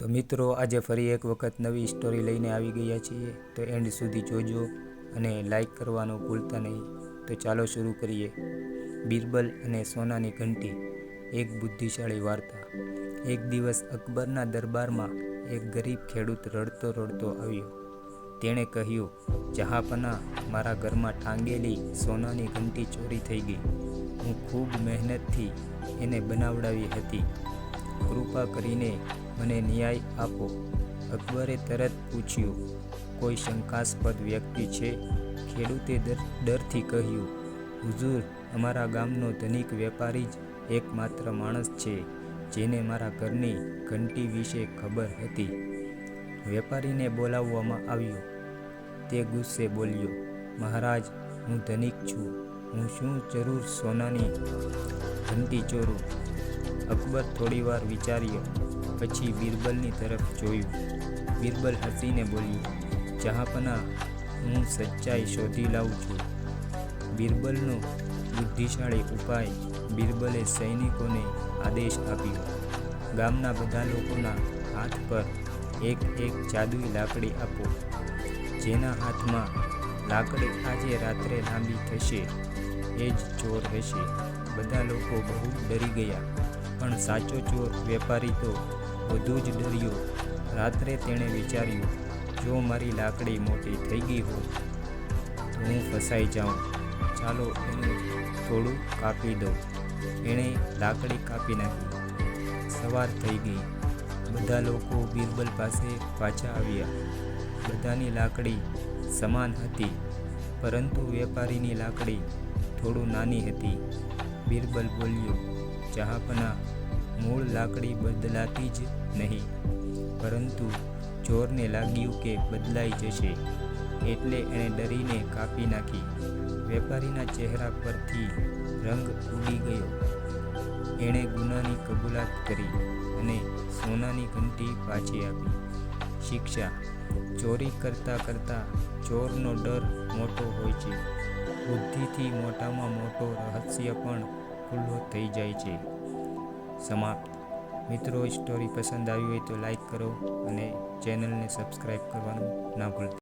તો મિત્રો, આજે ફરી એક વખત નવી સ્ટોરી લઈને આવી ગયા છીએ. તો એન્ડ સુધી જોજો અને લાઈક કરવાનું ભૂલતા નહીં. તો ચાલો શરૂ કરીએ. બિરબલ અને સોનાની ઘંટી, એક બુદ્ધિશાળી વાર્તા. એક દિવસ અકબરના દરબારમાં એક ગરીબ ખેડૂત રડતો રડતો આવ્યો. તેણે કહ્યું, જહાપના, મારા ઘરમાં ટાંગેલી સોનાની ઘંટી ચોરી થઈ ગઈ. હું ખૂબ મહેનતથી એને બનાવડાવી હતી. કૃપા કરીને મને ન્યાય આપો. અકબરે તરત પૂછ્યું, કોઈ શંકાસ્પદ વ્યક્તિ છે? ખેડૂતે ડરથી કહ્યું હુજુર અમારા ગામનો ધનિક વેપારી જ એકમાત્ર માણસ છે, જેને મારા ઘરની ઘંટી વિશે ખબર હતી. વેપારીને બોલાવવામાં આવ્યો. તે ગુસ્સે બોલ્યો, મહારાજ, હું ધનિક છું. હું શું જરૂર સોનાની ઘંટી ચોરું? અકબર થોડીવાર વિચાર્યો પછી બિરબલની તરફ જોયું. બિરબલ હસીને બોલ્યું, જહાપના, હું સચ્ચાઈ શોધી લાવું છું. બિરબલનો બુદ્ધિશાળી ઉપાય બિરબલે સૈનિકોને આદેશ આપ્યો. ગામના બધા લોકોના હાથ પર એક એક જાદુઈ લાકડી આપો. જેના હાથમાં લાકડી આજે રાત્રે લાંબી થશે, એ જ ચોર હશે. બધા લોકો બહુ ડરી ગયા. પણ સાચો ચોર વેપારી તો વધુ જ ડર્યો. રાત્રે તેણે વિચાર્યું, જો મારી લાકડી મોટી થઈ ગઈ હોય, તો હું ફસાઈ જાઉં. ચાલો એનું થોડું કાપી દઉં. એણે લાકડી કાપી નાખી. સવાર થઈ ગઈ. બધા લોકો બિરબલ પાસે પાછા આવ્યા. બધાની લાકડી સમાન હતી, પરંતુ વેપારીની લાકડી થોડું નાની હતી. બિરબલ બોલ્યો જહાપના મૂળ લાકડી બદલાતી જ નહીં, પરંતુ ચોરને લાગ્યું કે બદલાઈ જશે, એટલે એણે ડરીને કાપી નાખી. વેપારીના ચહેરા પરથી રંગ ઉડી ગયો. એણે ગુનાની કબૂલાત કરી અને સોનાની ઘંટી પાછી આપી. શિક્ષા, ચોરી કરતાં કરતાં ચોરનો ડર મોટો હોય છે. બુદ્ધિથી મોટામાં મોટો રહસ્ય પણ ખુલ્લો થઈ જાય છે. સમાપ્ત મિત્રો સ્ટોરી પસંદ આવી હોય તો લાઈક કરો અને ચેનલને સબસ્ક્રાઈબ કરવાનું ના ભૂલતા.